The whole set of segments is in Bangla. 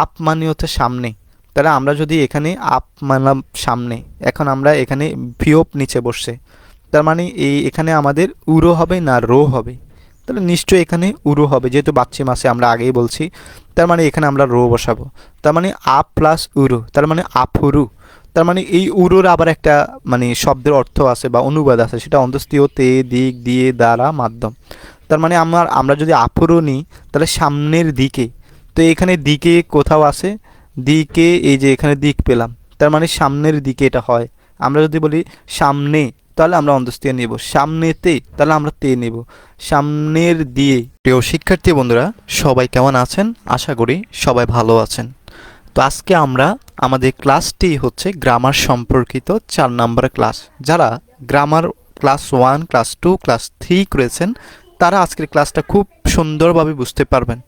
আপ মানে সামনে। তাহলে আমরা যদি এখানে আপ মানলাম সামনে, এখন আমরা এখানে ভিওপ নিচে বসছে। তার মানে এই এখানে আমাদের উরো হবে না রো হবে। তাহলে নিশ্চয়ই এখানে উরো হবে, যেহেতু বাচ্চি মাসে আমরা আগেই বলছি। তার মানে এখানে আমরা রো বসাবো। তার মানে আপ প্লাস উরু, তার মানে আফুরু। তার মানে এই উরুর আবার একটা মানে শব্দের অর্থ আছে বা অনুবাদ আছে, সেটা অন্তস্তীয় তে, দিক, দিয়ে, দ্বারা মাধ্যম। তার মানে আমার, আমরা যদি আফুরু নিই, তাহলে সামনের দিকে তো এখানে দিকে কোথাও আসে দিকে এই যে এখানে দিক পেলাম। তার মানে সামনের দিকে এটা হয়। আমরা যদি বলি সামনে, তাহলে আমরা অন্তস্তীয় নেব। সামনেতে, তাহলে আমরা তে নেব। সামনের দিয়ে। প্রিয় শিক্ষার্থী বন্ধুরা, সবাই কেমন আছেন? আশা করি সবাই ভালো আছেন। তো আজকে আমরা, আমাদের ক্লাসটি হচ্ছে গ্রামার সম্পর্কিত চার নম্বর ক্লাস। যারা grammar class one, class two, class three করেছেন, তারা আজকের ক্লাসটা খুব সুন্দরভাবে বুঝতে পারবেন।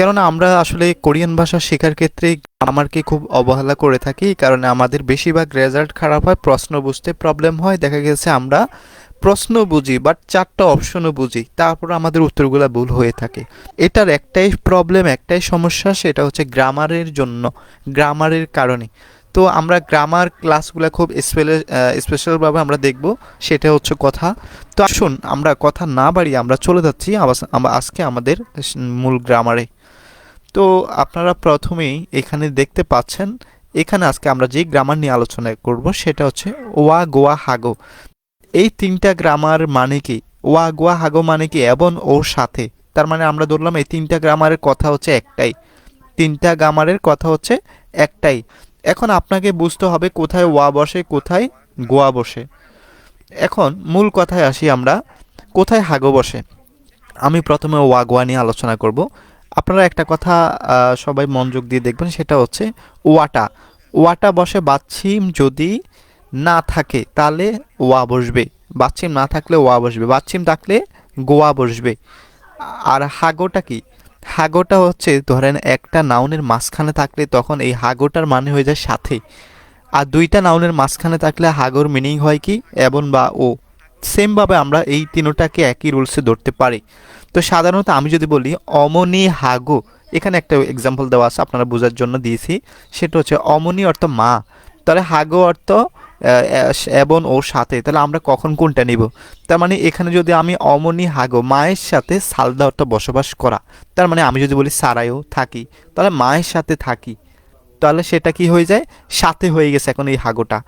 কেননা আমরা আসলে কোরিয়ান ভাষা শেখার ক্ষেত্রে গ্রামারকে খুব অবহেলা করে থাকি কারণে আমাদের বেশিরভাগ রেজাল্ট খারাপ হয়, প্রশ্ন বুঝতে প্রবলেম হয়। দেখা গেছে আমরা প্রশ্ন বুঝি বাট চারটা অপশনও বুঝি, তারপর আমাদের উত্তরগুলো ভুল হয়ে থাকে। এটার একটাই প্রবলেম একটাই সমস্যা, সেটা হচ্ছে গ্রামারের জন্য, গ্রামারের কারণে। তো আমরা গ্রামার ক্লাসগুলো খুব স্পেশালভাবে আমরা দেখব, সেটা হচ্ছে কথা। তো আসুন, আমরা কথা না বাড়িয়ে আমরা চলে যাচ্ছি আজকে আমাদের মূল গ্রামারে তো আপনারা প্রথমেই এখানে দেখতে পাচ্ছেন, এখানে আজকে আমরা যে গ্রামার নিয়ে আলোচনা করব সেটা হচ্ছে ওয়া গোয়া হাগো। এই তিনটা গ্রামার মানে কি? ওয়া গোয়া হাগো মানে কি? এবং ওর সাথে। তার মানে আমরা ধরলাম এই তিনটা গ্রামারের কথা হচ্ছে একটাই। তিনটা গ্রামারের কথা হচ্ছে একটাই। এখন আপনাকে বুঝতে হবে কোথায় ওয়া বসে, কোথায় গোয়া বসে। এখন মূল কথায় আসি আমরা, কোথায় হাগো বসে? আমি প্রথমে ওয়া গোয়া নিয়ে আলোচনা করব। আপনারা একটা কথা সবাই মনোযোগ দিয়ে দেখবেন, সেটা হচ্ছে ওয়াটা। ওয়াটা বসে বাচ্ছিম যদি না থাকে, তাহলে ওয়া বসবে। বাচ্ছিম না থাকলে ওয়া বসবে। বাচ্ছিম থাকলে গোয়া বসবে। আর হাগোটা কি? হাগোটা হচ্ছে, ধরেন একটা নাউনের মাঝখানে থাকলে তখন এই হাগোটার মানে হয়ে যায় সাথে। আর দুইটা নাউনের মাঝখানে থাকলে হাগোর মিনিং হয় কি? এবং বা ও। সেমভাবে আমরা এই তিনোটাকে একই রুলসে ধরতে পারি। তো সাধারণত আমি যদি বলি, অমনি হাগো, এখানে একটা এক্সাম্পল দেওয়া আছে আপনারা বোঝার জন্য দিয়েছি, সেটা হচ্ছে অমনি অর্থ মা। তাহলে হাগো অর্থ এবং ও সাথে, তাহলে আমরা কখন কোনটা নিব? তার মানে এখানে যদি আমি অমনি হাগো, মায়ের সাথে সালদা অর্থ বসবাস করা, তার মানে আমি যদি বলি সারাইও থাকি, তাহলে মায়ের সাথে থাকি। তাহলে সেটা কি হয়ে যায়? সাথে হয়ে গেছে এখন এই হাগোটা।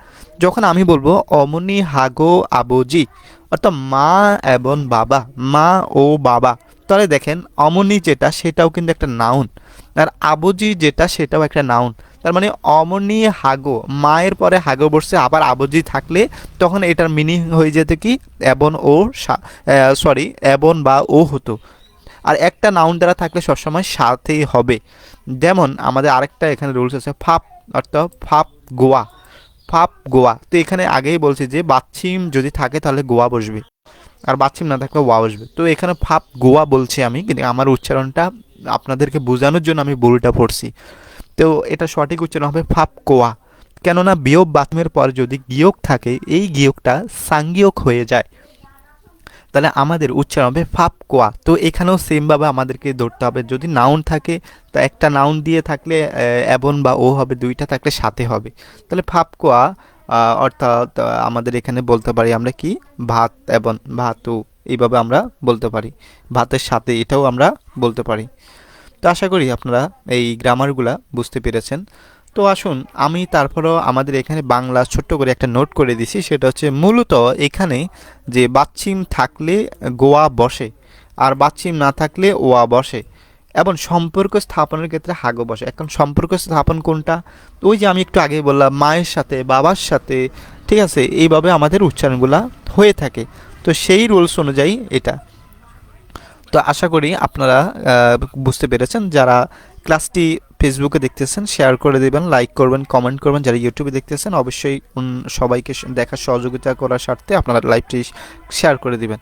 যখন আমি বলব, অমনি হাগো আবজি অর্থাৎ মা এবং বাবা, মা ও বাবা। তাহলে দেখেন, অমনি যেটা, সেটাও কিন্তু একটা নাউন আর আবজি যেটা, সেটাও একটা নাউন তার মানে অমনি হাগো, মায়ের পরে হাগো বসছে, আবার আবজি থাকলে তখন এটার মিনিং হয়ে যেত কি? এবং ও সরি এবং বা ও হতো। আর একটা নাউন দ্বারা থাকলে সবসময় সাথেই হবে। যেমন আমাদের আরেকটা এখানে রুলস আছে, ফাপ অর্থাৎ ফাপ গোয়া ফাপ গোয়া। তো এখানে আগেই বলছি যে বাচ্চিম যদি থাকে তাহলে গোয়া বসবে, আর বাচ্চিম না থাকলে ওয়া বসবে। তো এখানে ফাপ গোয়া বলছি আমি, কিন্তু আমার উচ্চারণটা আপনাদেরকে বোঝানোর জন্য আমি ভুলটা পড়ছি। তো এটা সঠিক উচ্চারণ হবে ফাপ কোয়া কেননা বিয়োগ বাতমের পর যদি গিয়োগ থাকে, এই গিয়োগটা সাংগিয়ক হয়ে যায়। তাহলে আমাদের উচ্চারণ হবে ফাপ কোয়া তো এখানেও সেমভাবে আমাদেরকে ধরতে হবে। যদি নাউন থাকে, তো একটা নাউন দিয়ে থাকলে এবং বা ও হবে, দুইটা থাকলে সাথে হবে। তাহলে ফাপ কোয়া অর্থাৎ আমাদের এখানে বলতে পারি আমরা কি? ভাত এবং ভাতু, এইভাবে আমরা বলতে পারি। ভাতের সাথে এটাও আমরা বলতে পারি। তো আশা করি আপনারা এই গ্রামারগুলা বুঝতে পেরেছেন। তো আসুন, আমি তারপরেও আমাদের এখানে বাংলা ছোট্ট করে একটা নোট করে দিছি, সেটা হচ্ছে মূলত এখানে যে বাচ্চিম থাকলে গোয়া বসে আর বাচ্চিম না থাকলে ওয়া বসে এবং সম্পর্ক স্থাপনের ক্ষেত্রে হাগো বসে। এখন সম্পর্ক স্থাপন কোনটা? ওই যে আমি একটু আগে বললাম, মায়ের সাথে, বাবার সাথে, ঠিক আছে? এইভাবে আমাদের উচ্চারণগুলা হয়ে থাকে। তো সেই রুলস অনুযায়ী এটা। তো আশা করি আপনারা বুঝতে পেরেছেন, যারা ক্লাসটি ফেসবুকে দেখতেছেন শেয়ার করে দেবেন লাইক করবেন কমেন্ট করবেন। যারা ইউটিউবে দেখতেছেন, অবশ্যই সবাইকে দেখার সহযোগিতা করার স্বার্থে আপনারা লাইভটি শেয়ার করে দিবেন।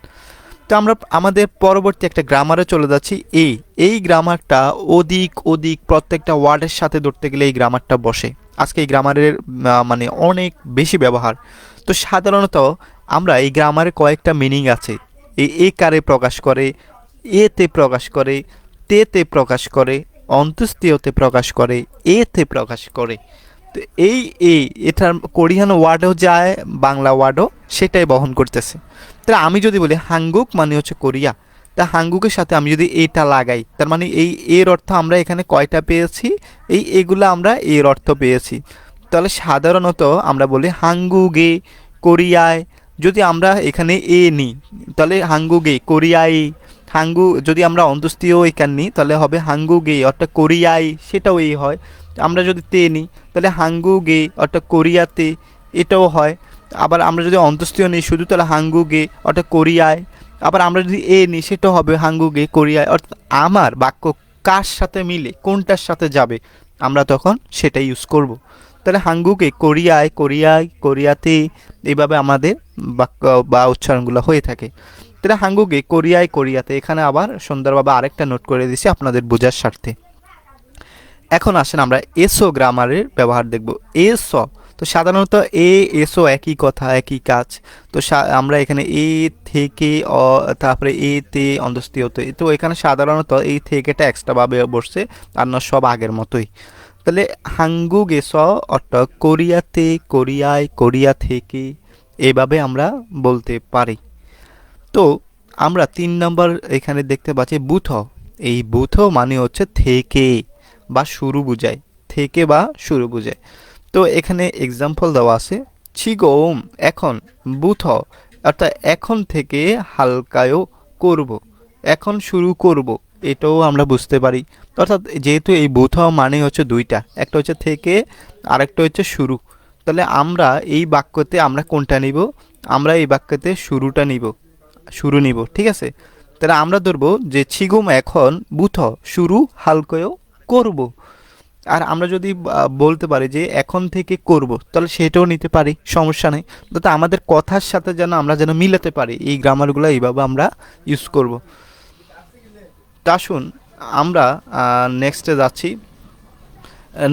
তো আমরা আমাদের পরবর্তী একটা গ্রামারে চলে যাচ্ছি এই এই গ্রামারটা ওদিক ওদিক প্রত্যেকটা ওয়ার্ডের সাথে ধরতে গেলে এই গ্রামারটা বসে। আজকে এই গ্রামারের মানে অনেক বেশি ব্যবহার। তো সাধারণত আমরা এই গ্রামারে কয়েকটা মিনিং আছে। এই এ কারে প্রকাশ করে এতে প্রকাশ করে তেতে প্রকাশ করে অন্ত্যেষ্টিয়তে প্রকাশ করে, এতে প্রকাশ করে। তো এই এ এটার কোরিয়ান ওয়ার্ডও যায়, বাংলা ওয়ার্ডও সেটাই বহন করতেছে। তাহলে আমি যদি বলি হাঙ্গুক মানে হচ্ছে কোরিয়া, তা হাঙ্গুকের সাথে আমি যদি এটা লাগাই, তার মানে এই, এর অর্থ আমরা এখানে কয়টা পেয়েছি? এই, এগুলো আমরা এর অর্থ পেয়েছি। তাহলে সাধারণত আমরা বলি হাঙ্গুগে, কোরিয়ায়, যদি আমরা এখানে এ নিই, তাহলে হাঙ্গুগে, কোরিয়ায় হাঙ্গু, যদি আমরা অন্তস্তীয় এখান নিই, তাহলে হবে হাঙ্গু গে, অর্থাৎ কোরিয়ায়, সেটাও এই হয়। আমরা যদি তে নিই, তাহলে হাঙ্গু গে, অর্থাৎ কোরিয়াতে, এটাও হয়। আবার আমরা যদি অন্তস্তীয় নিই, শুধু তাহলে হাঙ্গু গে, অর্থাৎ কোরিয়ায়। আবার আমরা যদি এ নিই সেটা হবে হাঙ্গু গে, কোরিয়ায়। অর্থাৎ আমার বাক্য কার সাথে মিলে, কোনটার সাথে যাবে, আমরা তখন সেটা ইউজ করব। তাহলে হাঙ্গুকে কোরিয়ায় কোরিয়ায়, কোরিয়াতে এইভাবে আমাদের বাক্য বা উচ্চারণগুলো হয়ে থাকে। তাহলে হাঙ্গুকে কোরিয়ায়, কোরিয়াতে। এখানে আবার সুন্দরভাবে আরেকটা নোট করে দিছি আপনাদের বোঝার স্বার্থে। এখন আসেন আমরা এসো গ্রামারের ব্যবহার দেখব। এসো তো সাধারণত এ এসো একই কথা, একই কাজ। তো আমরা এখানে এ থেকে অ, তারপরে এ তে অন্তস্তীয়তে তো এখানে সাধারণত এই থেকেটা এক্সট্রাভাবে বসছে, আর না সব আগের মতোই। তাহলে হাঙ্গু গেস অর্থাৎ কোরিয়াতে, কোরিয়ায়, কোরিয়া থেকে এভাবে আমরা বলতে পারি। তো আমরা তিন নম্বর এখানে দেখতে পাচ্ছি বুথ। এই বুথ মানে হচ্ছে থেকে বা শুরু বুঝায়। থেকে বা শুরু বুঝায়। তো এখানে এক্সাম্পল দেওয়া আছে। ছিগোম, এখন বুথ। অর্থাৎ এখন থেকে হালকায়ও করব। এখন শুরু করব। এটাও আমরা বুঝতে পারি। অর্থাৎ যেহেতু এই বুথ মানে হচ্ছে দুইটা, একটা হচ্ছে থেকে, আরেকটা হচ্ছে শুরু। তাহলে আমরা এই বাক্যতে আমরা কোনটা নিব? আমরা এই বাক্যতে শুরুটা নিব। শুরু নিব, ঠিক আছে? তাহলে আমরা ধরবো যে ছিগুম এখন বুথ শুরু হালকয়ও করব। আর আমরা যদি বলতে পারি যে এখন থেকে করব, তাহলে সেটাও নিতে পারি, সমস্যা নেই। যাতে আমাদের কথার সাথে যেন আমরা যেন মিলাতে পারি, এই গ্রামারগুলো এইভাবে আমরা ইউজ করব। তা শুন আমরা নেক্সটে যাচ্ছি।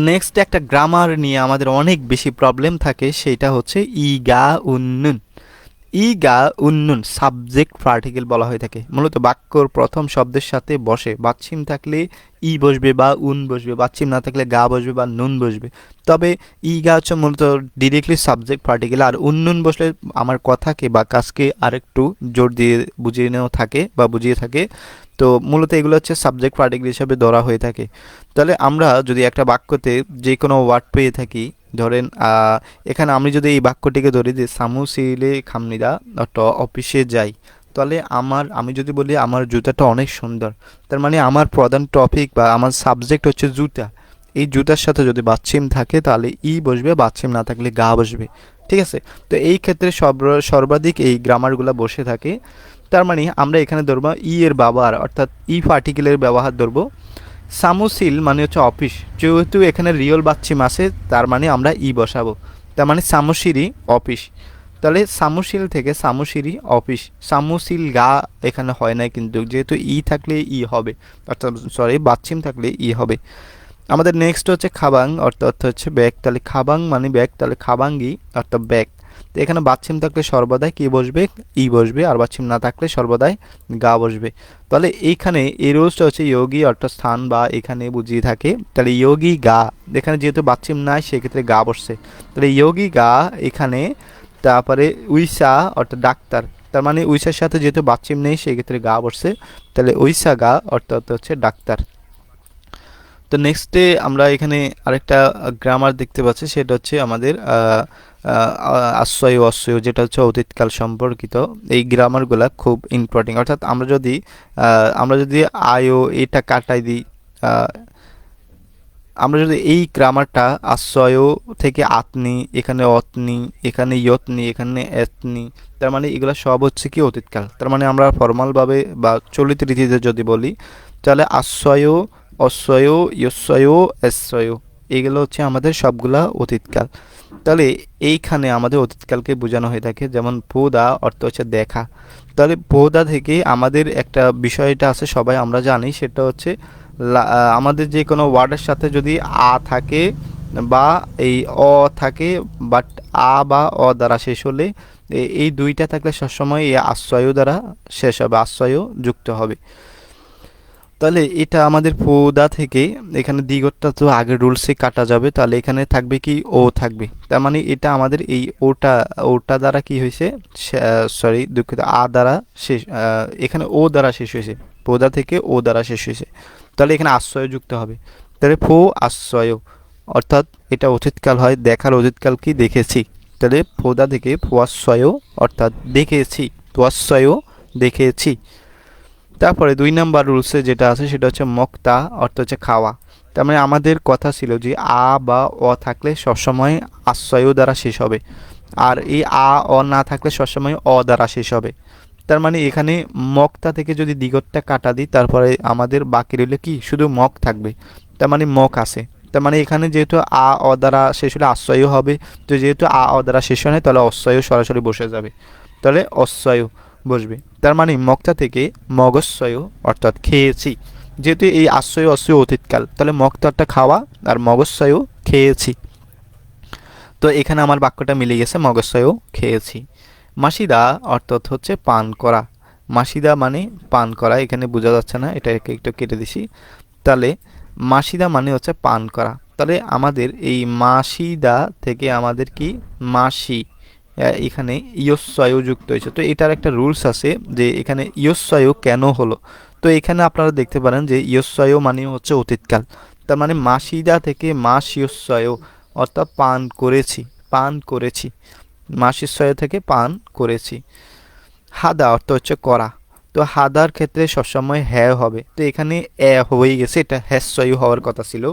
নেক্সট একটা গ্রামার নিয়ে আমাদের অনেক বেশি প্রবলেম থাকে, সেটা হচ্ছে ইগা উন্নুন ইগা উন্নুন সাবজেক্ট পার্টিকেল বলা হয়ে থাকে। মূলত বাক্যর প্রথম শব্দের সাথে বসে। বাচ্ছিম থাকলে ই বসবে বা উন বসবে। বাচ্ছিম না থাকলে গা বসবে বা নুন বসবে। তবে ই গা হচ্ছে মূলত ডিরেক্টলি সাবজেক্ট পার্টিকেল আর উন্নুন বসলে আমার কথাকে বা কাজকে আরেকটু জোর দিয়ে বুঝিয়ে নেওয়া থাকে বা বুঝিয়ে থাকে। তো মূলত এগুলো হচ্ছে সাবজেক্ট পার্টিকেল হিসাবে ধরা হয়ে থাকে। তাহলে আমরা যদি একটা বাক্যতে যে কোনো ওয়ার্ড পেয়ে থাকি, ধরেন এখানে আমি যদি এই বাক্যটিকে ধরি যে সামুসিলে খামনিদা অর্থাৎ অফিসে যাই। তাহলে আমার, আমি যদি বলি, আমার জুতাটা অনেক সুন্দর। তার মানে আমার প্রধান টপিক বা আমার সাবজেক্ট হচ্ছে জুতা। এই জুতার সাথে যদি বাচ্চিম থাকে, তাহলে ই বসবে বাচ্চিম না থাকলে গা বসবে। ঠিক আছে? তো এই ক্ষেত্রে সর্ব- সর্বাধিক এই গ্রামারগুলো বসে থাকে। তার মানে আমরা এখানে ধরবো ই এর ব্যবহার, অর্থাৎ ই পার্টিকেলের ব্যবহার ধরবো। সামুসিল মানে হচ্ছে অফিস যেহেতু এখানে রিয়েল বাচ্চিম আছে, তার মানে আমরা ই বসাবো। তার মানে সামুসিরি অফিস তাহলে সামুসিল থেকে সামুসিরি অফিস সামুসিল গা এখানে হয় না কিন্তু, যেহেতু ই থাকলে ই হবে, অর্থাৎ সরি বাচ্চিম থাকলে ই হবে। আমাদের নেক্সট হচ্ছে খাবাং, অর্থাৎ হচ্ছে ব্যাগ। তাহলে খাবাং মানে ব্যাগ, তাহলে খাবাঙ্গি, অর্থাৎ ব্যাগ। তো এখানে বাচ্চিম থাকলে সর্বদাই কি বসবে? ই বসবে। আর বাচ্চিম না থাকলে সর্বদাই গা বসবে। তাহলে এইখানে এই রোজটা হচ্ছে ইয়োগী অর্থাৎ স্থান বা এখানে বুঝিয়ে থাকে। তাহলে যোগী গা, এখানে যেহেতু বাচ্চিম নাই, সেক্ষেত্রে গা বসছে। তাহলে যোগী গা এখানে, তারপরে উইসা অর্থাৎ ডাক্তার। তার মানে উইসার সাথে যেহেতু বাচ্চিম নেই, সেক্ষেত্রে গা বসছে। তাহলে উইসা গা অর্থাৎ হচ্ছে ডাক্তার। তো নেক্সটে আমরা এখানে আরেকটা গ্রামার দেখতে পাচ্ছি। সেটা হচ্ছে আমাদের আশ্রয় অশ্রয়, যেটা হচ্ছে অতীতকাল সম্পর্কিত, এই গ্রামারগুলা খুব ইম্পর্টেন্ট অর্থাৎ আমরা যদি আমরা যদি আয়ো এটা কাটাই দিই আমরা যদি এই গ্রামারটা আশ্রয় থেকে আতনি এখানে অতনি এখানে ইয়তনি এখানে এতনি তার মানে এগুলো সব হচ্ছে কি অতীতকাল। তার মানে আমরা ফর্মালভাবে বা চলিত রীতিতে যদি বলি, তাহলে আশ্রয় অশ্রয় ইয়স্বয় এশ্রয় এগুলো হচ্ছে আমাদের সবগুলা অতীতকাল। তাহলে এইখানে আমাদের অতীতকালকে বোঝানো হয়ে থাকে, যেমন পোদা অর্থ হচ্ছে দেখা। তাহলে পোদা থেকে আমাদের একটা বিষয়টা আছে, সবাই আমরা জানি, সেটা হচ্ছে আমাদের যে কোনো ওয়ার্ডের সাথে যদি আ থাকে বা এই অ থাকে, বাট আ বা অ দ্বারা শেষ হলে এই দুইটা থাকলে সবসময় এই আশ্রয় দ্বারা শেষ হবে আশ্রয় যুক্ত হবে। তাহলে এটা আমাদের পোদা থেকে, এখানে দিগতটা তো আগের রুলসে কাটা যাবে, তাহলে এখানে থাকবে কি? ও থাকবে। তার মানে এটা আমাদের এই ওটা ওটা দ্বারা কি হয়েছে? সরি দুঃখিত আ দ্বারা শেষ এখানে ও দ্বারা শেষ হয়েছে। পোদা থেকে ও দ্বারা শেষ হয়েছে। তাহলে এখানে আশ্রয় যুক্ত হবে। তাহলে ফো আশ্রয়, অর্থাৎ এটা অতীতকাল হয়, দেখার অতীতকাল কি? দেখেছি। তাহলে ফোদা থেকে ফোয়াশ্রয় অর্থাৎ দেখেছি ফোয়াশ্রয় দেখেছি। তারপরে দুই নাম্বার রুলসে যেটা আছে সেটা হচ্ছে মক্তা, অর্থ হচ্ছে খাওয়া। তার মানে আমাদের কথা ছিল যে আ বা অ থাকলে সবসময় আশ্রয় দ্বারা শেষ হবে। আর এই আ, অ না থাকলে সবসময় অ দ্বারা শেষ হবে। তার মানে এখানে মকটা থেকে যদি দিগতটা কাটা দিই, তারপরে আমাদের বাকি রইলে কি? শুধু মক থাকবে। তার মানে মক আছে। তার মানে এখানে যেহেতু আ, অ দ্বারা শেষ হলে আশ্রয় হবে। তো যেহেতু আ, অ দ্বারা শেষ হয় তাহলে অশ্রয় সরাসরি বসে যাবে। তাহলে অশ্রয় বসবে। তার মানে মক্তা থেকে মগস্বয় অর্থাৎ খেয়েছি। যেহেতু এই আশ্রয় অশ্রয় অতীতকাল, তাহলে মক্তারটা খাওয়া আর মগস্বয়ও খেয়েছি। তো এখানে আমার বাক্যটা মিলে গেছে, মগস্বয়ও খেয়েছি। মাসিদা, অর্থাৎ হচ্ছে পান করা। মাসিদা মানে পান করা, এখানে বোঝা যাচ্ছে না, এটা একটু কেটে দিছি। তাহলে মাসিদা মানে হচ্ছে পান করা। তাহলে আমাদের এই মাসিদা থেকে আমাদের কি? মাসি। এখানে ইয়স্বয় যুক্ত হয়েছে। তো এটার একটা রুলস আছে যে এখানে ইয়স্বয় কেন হলো? তো এখানে আপনারা দেখতে পারেন যে ইয়স্বয় মানে হচ্ছে অতীতকাল। তার মানে মাসিদা থেকে মাস ইয়স্বয় অর্থাৎ পান করেছি পান করেছি। মাসিস্বয় থেকে পান করেছি। হাদা অর্থ হচ্ছে করা। তো হাদার ক্ষেত্রে সবসময় হ্যাঁ হবে। তো এখানে এ হয়ে গেছে, এটা হ্যাস্বয় হওয়ার কথা ছিল।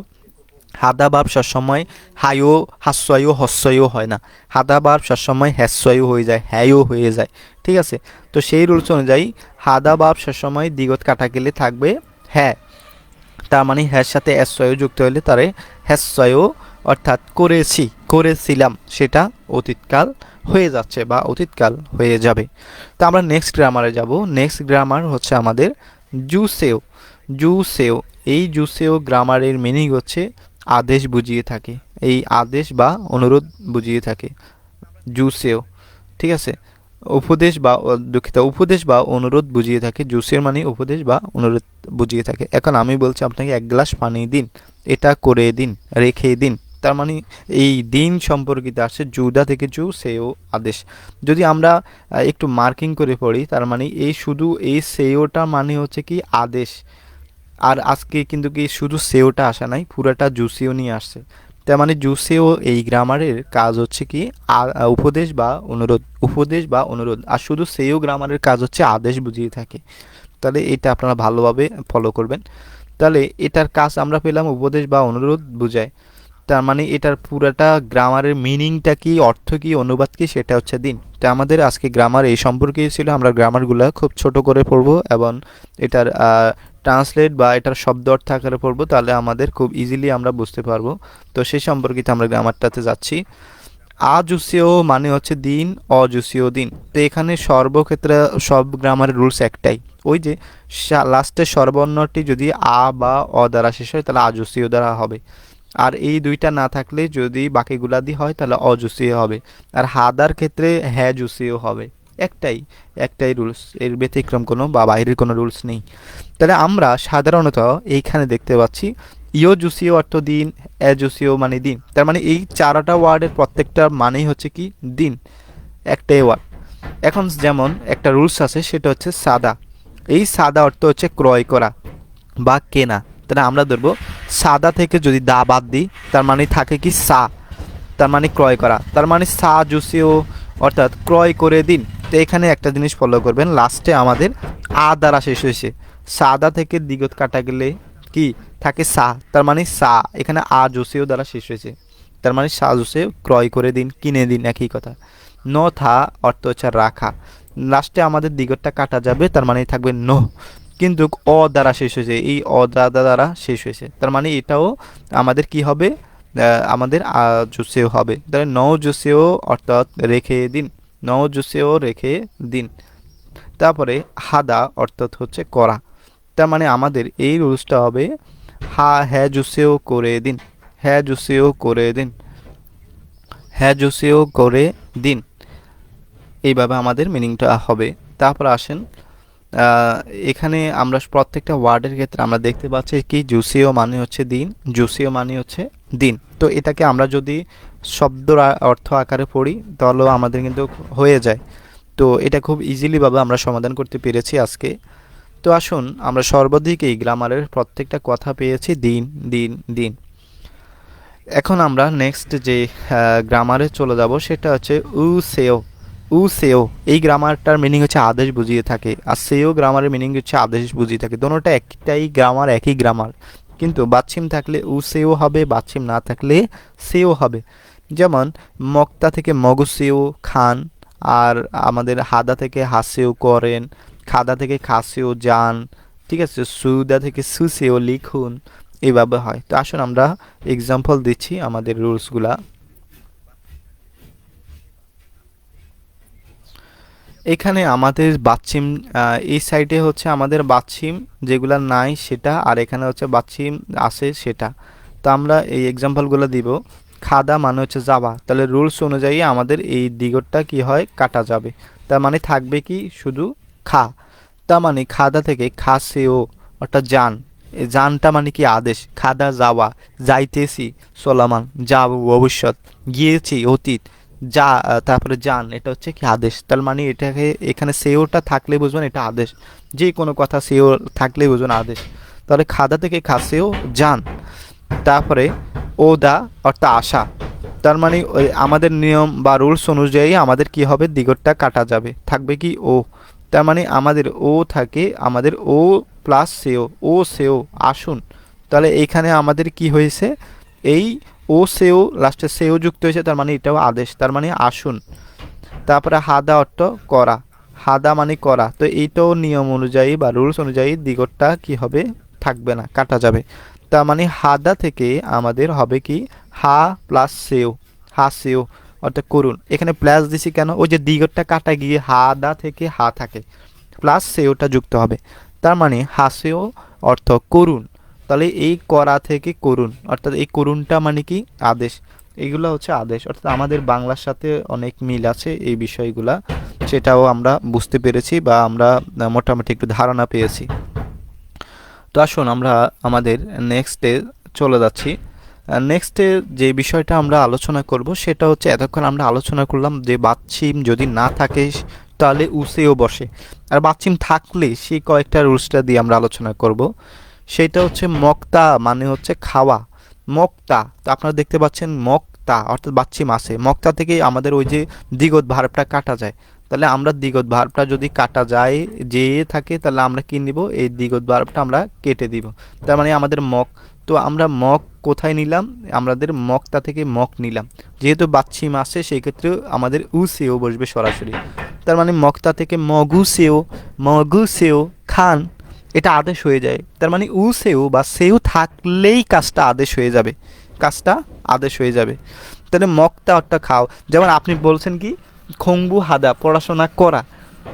হাদা ভাব সবসময় হাইও হাস্যয়ও হস্যয়ও হয় না। হাদা ভাব সবসময় হ্যাস্যয়ও হয়ে যায় হ্যায়ও হয়ে যায়, ঠিক আছে? তো সেই রুলস অনুযায়ী হাদা ভাব সবসময় দিগত কাটা গেলে থাকবে হ্যাঁ। তার মানে হ্যার সাথে অ্যাস্বয় যুক্ত হলে তারে হ্যাস্বয় অর্থাৎ করেছি, করেছিলাম, সেটা অতীতকাল হয়ে যাচ্ছে বা অতীতকাল হয়ে যাবে। তো আমরা নেক্সট গ্রামারে যাব। নেক্সট গ্রামার হচ্ছে আমাদের জুসেও। জুসেও, এই জুসেও গ্রামারের মিনিং হচ্ছে আদেশ বুঝিয়ে থাকে। এই আদেশ বা অনুরোধ বুঝিয়ে থাকে। জুসেও, ঠিক আছে? উপদেশ বা দুঃখিত, উপদেশ বা অনুরোধ বুঝিয়ে থাকে। জুসের মানে উপদেশ বা অনুরোধ বুঝিয়ে থাকে। এখন আমি বলছি আপনাকে এক গ্লাস পানি দিন, এটা করে দিন, রেখে দিন। তার মানে এই দিন সম্পর্কিত আসছে জুদা থেকে জু সেও আদেশ। যদি আমরা একটু মার্কিং করে পড়ি, তার মানে এই শুধু এই সেওটা মানে হচ্ছে কি আদেশ। আর আজকে কিন্তু কি শুধু সেওটা আসা নাই, পুরাটা জুসিও নিয়ে আসছে। তার মানে জুসেও এই গ্রামারের কাজ হচ্ছে কি উপদেশ বা অনুরোধ, উপদেশ বা অনুরোধ। আর শুধু সেও গ্রামারের কাজ হচ্ছে আদেশ বুঝিয়ে থাকে। তাহলে এটা আপনারা ভালোভাবে ফলো করবেন। তাহলে এটার কাজ আমরা পেলাম উপদেশ বা অনুরোধ বুঝায়। তার মানে এটার পুরাটা গ্রামারের মিনিংটা কি, অর্থ কি, অনুবাদ কি, সেটা হচ্ছে দিন। তো আমাদের আজকে গ্রামার এই সম্পর্কেই ছিল, আমরা গ্রামারগুলো খুব ছোট করে পড়ব এবং এটার ট্রান্সলেট বা এটার শব্দ অর্থ আকারে পড়ব, তাহলে আমাদের খুব ইজিলি আমরা বুঝতে পারব। তো সেই সম্পর্কিত আমরা গ্রামারটাতে যাচ্ছি। আজুসিও মানে হচ্ছে দিন অজুসিও দিন। তো এখানে সর্বক্ষেত্রে সব গ্রামারের রুলস একটাই। ওই যে লাস্টের সর্বর্ণটি যদি আ বা অ দ্বারা শেষ হয়, তাহলে আজুসিও দ্বারা হবে। আর এই দুইটা না থাকলে যদি বাকিগুলা দিয়ে হয়, তাহলে অজুসিও হবে। আর হাদার ক্ষেত্রে হ্যাঁ জুসিও হবে। একটাই একটাই রুলস এর ব্যতিক্রম কোনো বা বাইরের কোনো রুলস নেই। তাহলে আমরা সাধারণত এইখানে দেখতে পাচ্ছি ইও জুসিও অর্থ দিন এ জুসিও মানে দিন। তার মানে এই চারটা ওয়ার্ডের প্রত্যেকটা মানেই হচ্ছে কি? দিন। একটাই ওয়ার্ড। এখন যেমন একটা রুলস আছে, সেটা হচ্ছে সাদা। এই সাদা অর্থ হচ্ছে ক্রয় করা বা কেনা। তাহলে আমরা ধরবো সাদা থেকে যদি দা বাদ দিই, তার মানে থাকে কি সা, তার মানে ক্রয় করা। তার মানে সা জুসিও অর্থাৎ ক্রয় করে দিন। তো এখানে একটা জিনিস ফলো করবেন লাস্টে আমাদের আ দ্বারা শেষ হয়েছে। সাদা থেকে দিগত কাটা গেলে কি? থাকে সা, তার মানে সা, এখানে আ জুসিও দ্বারা শেষ হয়েছে। তার মানে সা জুসিও ক্রয় করে দিন, কিনে দিন, একই কথা। ন থা অর্থ হচ্ছে রাখা। লাস্টে আমাদের দিগতটা কাটা যাবে, তার মানে থাকবে ন। কিন্তু অ দ্বারা শেষ হয়েছে। এই অ দ্বারা দ্বারা শেষ হয়েছে। তার মানে এটাও আমাদের কি হবে? আমাদের জুসেও হবে। তাহলে ন জুসেও অর্থাৎ রেখে দিন। ন জুসেও রেখে দিন। তারপরে হাদা অর্থাৎ হচ্ছে করা। তার মানে আমাদের এই রুলসটা হবে, হা হ্যাঁ জুসেও করে দিন। হ্যাঁ জুসেও করে দিন। হ্যাঁ জুসেও করে দিন। এইভাবে আমাদের মিনিংটা হবে। তারপর আসেন এখানে আমরা প্রত্যেকটা ওয়ার্ডের ক্ষেত্রে আমরা দেখতে পাচ্ছি কি জুসিও মানে হচ্ছে দিন জুসিও মানে হচ্ছে দিন। তো এটাকে আমরা যদি শব্দর অর্থ আকারে পড়ি, তাহলেও আমাদের কিন্তু হয়ে যায়। তো এটা খুব ইজিলিভাবে আমরা সমাধান করতে পেরেছি আজকে। তো আসুন, আমরা সর্বাধিক এই গ্রামারের প্রত্যেকটা কথা পেয়েছি, দিন দিন দিন। এখন আমরা নেক্সট যে গ্রামারে চলে যাব, সেটা হচ্ছে উ সেও উ সেও। এই গ্রামারটার মিনিং হচ্ছে আদেশ বুঝিয়ে থাকে। আর সেও গ্রামারের মিনিং হচ্ছে আদেশ বুঝিয়ে থাকে। দোনোটা একটাই গ্রামার, একই গ্রামার। কিন্তু বাচ্ছিম থাকলে উ সেও হবে, বাচ্ছিম না থাকলে সেও হবে। যেমন, মক্তা থেকে মগসেও খান, আর আমাদের হাদা থেকে হাসেও করেন, খাদা থেকে খাসেও যান, ঠিক আছে? সুদা থেকে সুসেও লিখুন এইভাবে হয়। তো আসুন আমরা এক্সাম্পল দিচ্ছি আমাদের রুলসগুলা এখানে আমাদের বাচ্চিম এই সাইডে হচ্ছে আমাদের বাচ্চিম, যেগুলা নাই সেটা, আর এখানে হচ্ছে বাচ্চিম আছে সেটা। তো আমরা এই এক্সাম্পলগুলো দিব। খাদা মানে হচ্ছে যাওয়া। তাহলে রুলস অনুযায়ী আমাদের এই দিগটটা কি হয়? কাটা যাবে। তার মানে থাকবে কি? শুধু খা। তা মানে খাদা থেকে খাসেও অর্থাৎ যান। যানটা মানে কি? আদেশ। খাদা যাওয়া। যাইতেছি সোলামান যাব ভবিষ্যৎ। গিয়েছি, অতীত। যা তারপরে যান, এটা হচ্ছে কি আদেশ। তার মানে এটাকে, এখানে সেওটা থাকলে বুঝবেন এটা আদেশ। যে কোনো কথা সেও থাকলে বুঝবেন আদেশ। তাহলে খাদা থেকে খাসেও যান। তারপরে ও দা অর্থাৎ আশা। তার মানে আমাদের নিয়ম বা রুলস অনুযায়ী আমাদের কি হবে? দিগটটা কাটা যাবে। থাকবে কি ও। তার মানে আমাদের ও থাকে, আমাদের ও প্লাস সেও। ও, সেও, আসুন। তাহলে এইখানে আমাদের কি হয়েছে? এই ও সেও, লাস্টে সেও যুক্ত হয়েছে, তার মানে এটাও আদেশ, তার মানে আসুন। তারপরে হাদা অর্থ করা, হাদা মানে করা, তো এইটাও নিয়ম অনুযায়ী বা রুলস অনুযায়ী দিগটটা কি হবে? থাকবে না, কাটা যাবে। তার মানে হাদা থেকে আমাদের হবে কি? হা প্লাস সেও, হা সেও, অর্থাৎ করুন। এখানে প্লাস দিছি কেন? ওই যে দিগটটা কাটা গিয়ে হাদা থেকে হা থাকে, প্লাস সেওটা যুক্ত হবে। তার মানে হাসেও অর্থ করুন। তাহলে এই করা থেকে করুন। অর্থাৎ এই করুনটা মানে কি? আদেশ। এগুলো হচ্ছে আদেশ। অর্থাৎ আমাদের বাংলার সাথে অনেক মিল আছে এই বিষয়গুলা, সেটাও আমরা বুঝতে পেরেছি বা আমরা মোটামুটি একটু ধারণা পেয়েছি। তো আসুন আমরা আমাদের নেক্সটে চলে যাচ্ছি। নেক্সটে যে বিষয়টা আমরা আলোচনা করব, সেটা হচ্ছে এতক্ষণ আমরা আলোচনা করলাম যে বাচ্চিম যদি না থাকে, তাহলে উসেও বসে। আর বাচ্চিম থাকলে সেই কয়েকটা রুলসটা দিয়ে আমরা আলোচনা করব। সেটা হচ্ছে মক্তা মানে হচ্ছে খাওয়া। মক্তা, তো আপনারা দেখতে পাচ্ছেন মক্তা, অর্থাৎ বাচ্চিম মাসে মক্তা থেকে আমাদের ওই যে দিগত ভার্বটা কাটা যায়। তাহলে আমরা দিগত ভার্বটা যদি কাটা যায় যে থাকে, তাহলে আমরা কি নিব? এই দিগত ভার্বটা আমরা কেটে দিব। তার মানে আমাদের মক, তো আমরা মক কোথায় নিলাম? আমাদের মকতা থেকে মক নিলাম। যেহেতু বাচ্চিম মাসে সেই ক্ষেত্রে আমাদের উ সেও বসবে সরাসরি। তার মানে মক্তা থেকে মগু সেও মগু সেও খান এটা আদেশ হয়ে যায়। তার মানে উ সেও বা সেও থাকলেই কাজটা আদেশ হয়ে যাবে। কাজটা আদেশ হয়ে যাবে। তাহলে মক্তা অর্থ খাও। যেমন আপনি বলছেন কি, খংবু হাদা, পড়াশোনা করা।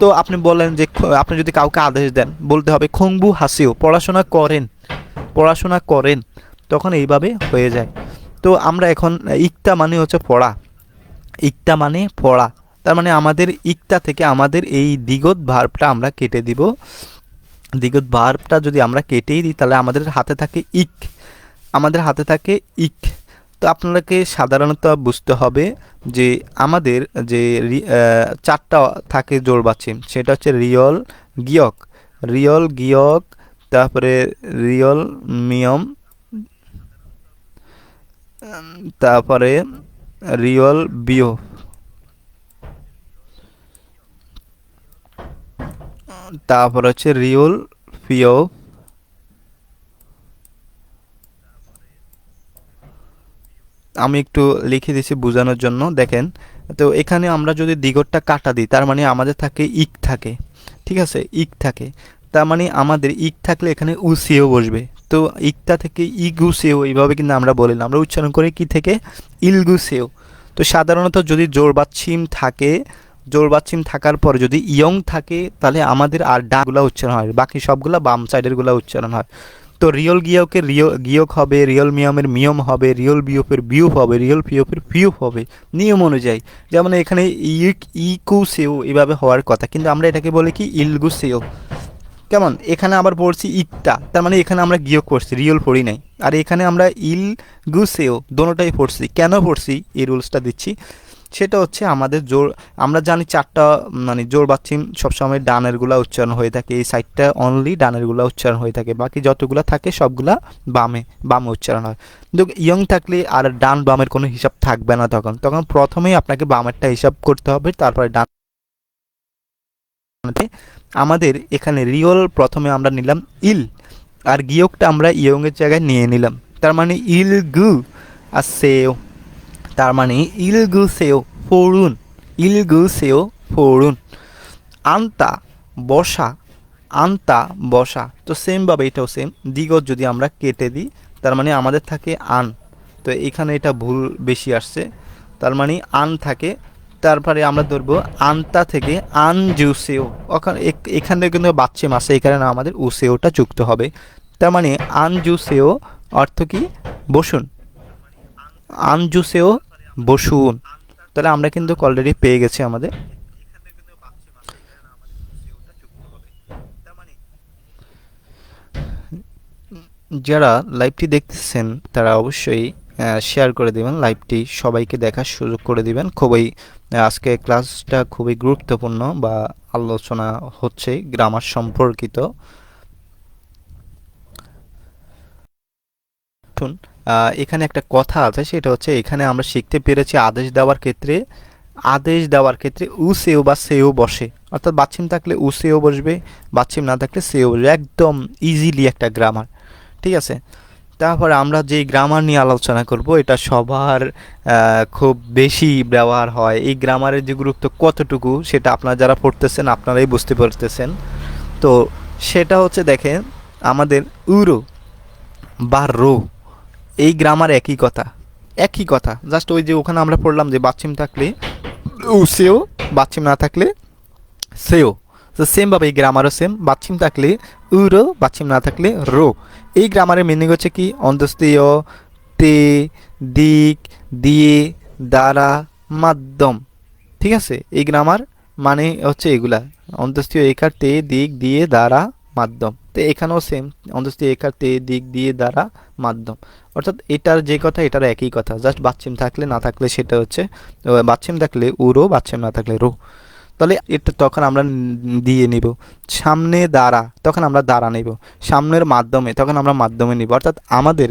তো আপনি বলেন যে, আপনি যদি কাউকে আদেশ দেন, বলতে হবে খংবু হাসিও, পড়াশোনা করেন। পড়াশোনা করেন। তখন এইভাবে হয়ে যায়। তো আমরা এখন, ইকতা মানে হচ্ছে পড়া। ইকতা মানে পড়া। তার মানে আমাদের ইকতা থেকে আমাদের এই দিগত ভার্বটা আমরা কেটে দিব। দিগত ভার্বটা যদি আমরা কেটেই দিই, তাহলে আমাদের হাতে থাকে ইক। আমাদের হাতে থাকে ইক। তো আপনাকে সাধারণত বুঝতে হবে যে আমাদের যে চারটা থাকে জোর বাচ্চিম সেটা হচ্ছে রিয়ল, গিয়ক। রিয়ল, গিয়ক, তারপরে রিয়ল, মিয়ম তারপরে রিয়ল বিও তারপর হচ্ছে রিয়ল পিও আমি একটু লিখে দিছি বোঝানোর জন্য, দেখেন। তো এখানে আমরা যদি দিগরটা কাটা দিই, তার মানে আমাদের থাকে ইক থাকে। ঠিক আছে? ইক থাকে। তার মানে আমাদের ইক থাকলে এখানে উসিও বসবে। তো ইকটা থেকে ইগুসেও এইভাবে কিন্তু আমরা বলি না আমরা উচ্চারণ করি কি থেকে? ইলগুসেও তো সাধারণত যদি জোর বাচ্ছিম থাকে জোর বাচ্ছিম থাকার পর যদি ইয়ং থাকে, তাহলে আমাদের আর ডাগুলা উচ্চারণ হয় বাকি সবগুলা বাম সাইডেরগুলা উচ্চারণ হয়। তো রিয়ল গিয়কের রিয়, গিয়ক হবে, রিয়ল মিয়মের মিয়ম হবে, রিয়ল বিওপের বিউপ হবে, রিয়ল পিওপের পিউপ হবে। নিয়ম অনুযায়ী। যেমন এখানে ইক, ইকু, সেও এভাবে হওয়ার কথা। কিন্তু আমরা এটাকে বলি কি ইলগু, সেও। কেমন? এখানে আবার পড়ছি ইটটা তার মানে এখানে আমরা গিয়োগ পড়ছি, রিয়ল পড়ি নাই। আর এখানে আমরা ইল গুসেও দোনোটাই পড়ছি। কেন পড়ছি? এই রুলসটা দিচ্ছি। সেটা হচ্ছে আমাদের জোর, আমরা জানি চারটা মানে জোর বাচ্চিম সবসময় ডানেরগুলা উচ্চারণ হয়ে থাকে, এই সাইডটা অনলি ডানেরগুলা উচ্চারণ হয়ে থাকে, বাকি যতগুলা থাকে সবগুলা বামে বামে উচ্চারণ হয়। কিন্তু ইয়ং থাকলে আর ডান বামের কোনো হিসাব থাকবে না তখন তখন প্রথমেই আপনাকে বামেরটা হিসাব করতে হবে, তারপরে ডান আমাদের এখানে রিওল প্রথমে আমরা নিলাম ইল আর গিয়কটা আমরা ইয়ংয়ের জায়গায় নিয়ে নিলাম, তার মানে ইল গু আর সেও তার মানে ইল গু সেও পড়ুন ইল সেও পড়ুন আন্তা বসা আন্তা বসা। তো সেমভাবে এটাও সেম দ্বিগত যদি আমরা কেটে দিই, তার মানে আমাদের থাকে আন। তো এখানে এটা ভুল বেশি আসছে। তার মানে আন থাকে। তারপরে আমরা ধরবো আন্তা থেকে আন জুসেও ওখানে এখ- এখানে কিন্তু বাচ্চে মাসে, এখানে না, আমাদের উসেওটা যুক্ত হবে। তার মানে আন জুসেও অর্থ কি? বসুন। আন জুসেও বসুন। তাহলে আমরা কিন্তু অলরেডি পেয়ে গেছি আমাদের। যারা লাইভটি দেখতেছেন, তারা অবশ্যই শেয়ার করে দিবেন লাইভটি সবাইকে দেখার সুযোগ করে দিবেন। খুবই আজকে ক্লাসটা খুবই গুরুত্বপূর্ণ বা আলোচনা হচ্ছে গ্রামার সম্পর্কিত। এখানে একটা কথা আছে, সেটা হচ্ছে এখানে আমরা শিখতে পেরেছি আদেশ দেওয়ার ক্ষেত্রে, আদেশ দেওয়ার ক্ষেত্রে উ সেও বা সেও বসে। অর্থাৎ বাচ্চিম থাকলে উ সেও বসবে, বাচ্চিম না থাকলে সেও বসবে। একদম ইজিলি একটা গ্রামার ঠিক আছে? তারপরে আমরা যে গ্রামার নিয়ে আলোচনা করব, এটা সবার খুব বেশি ব্যবহার হয়। এই গ্রামারের যে গুরুত্ব কতটুকু, সেটা আপনারা যারা পড়তেছেন, আপনারাই বুঝতে পারতেছেন। তো সেটা হচ্ছে দেখেন, আমাদের উরো বা, রো এই গ্রামার একই কথা একই কথা। জাস্ট ওই যে ওখানে আমরা পড়লাম যে বাচ্চিম থাকলে উ সেও, বাচ্চিম না থাকলে সেও। তো সেমভাবে এই গ্রামারও সেম বাচ্চিম থাকলে উরো বাচ্চিম না থাকলে রো। এই গ্রামারের মিনিং হচ্ছে কি? অন্তস্তীয়, তে, দিক, দিয়ে, দ্বারা, মাধ্যম। ঠিক আছে? এই গ্রামার মানে হচ্ছে এগুলা। অন্তস্তীয় একার তে, দিক, দিয়ে, দ্বারা, মাধ্যম। তো এখানেও সেম অন্তস্থ একার তে দিক দিয়ে দ্বারা মাধ্যম। অর্থাৎ এটার যে কথা, এটার একই কথা জাস্ট বাচ্চিম থাকলে না থাকলে সেটা হচ্ছে বাচ্চিম থাকলে রো, বাচ্চিম না থাকলে রো। তাহলে এটা তখন আমরা দিয়ে নিব। সামনে দ্বারা, তখন আমরা দ্বারা নেব। সামনের মাধ্যমে, তখন আমরা মাধ্যমে নিব। অর্থাৎ আমাদের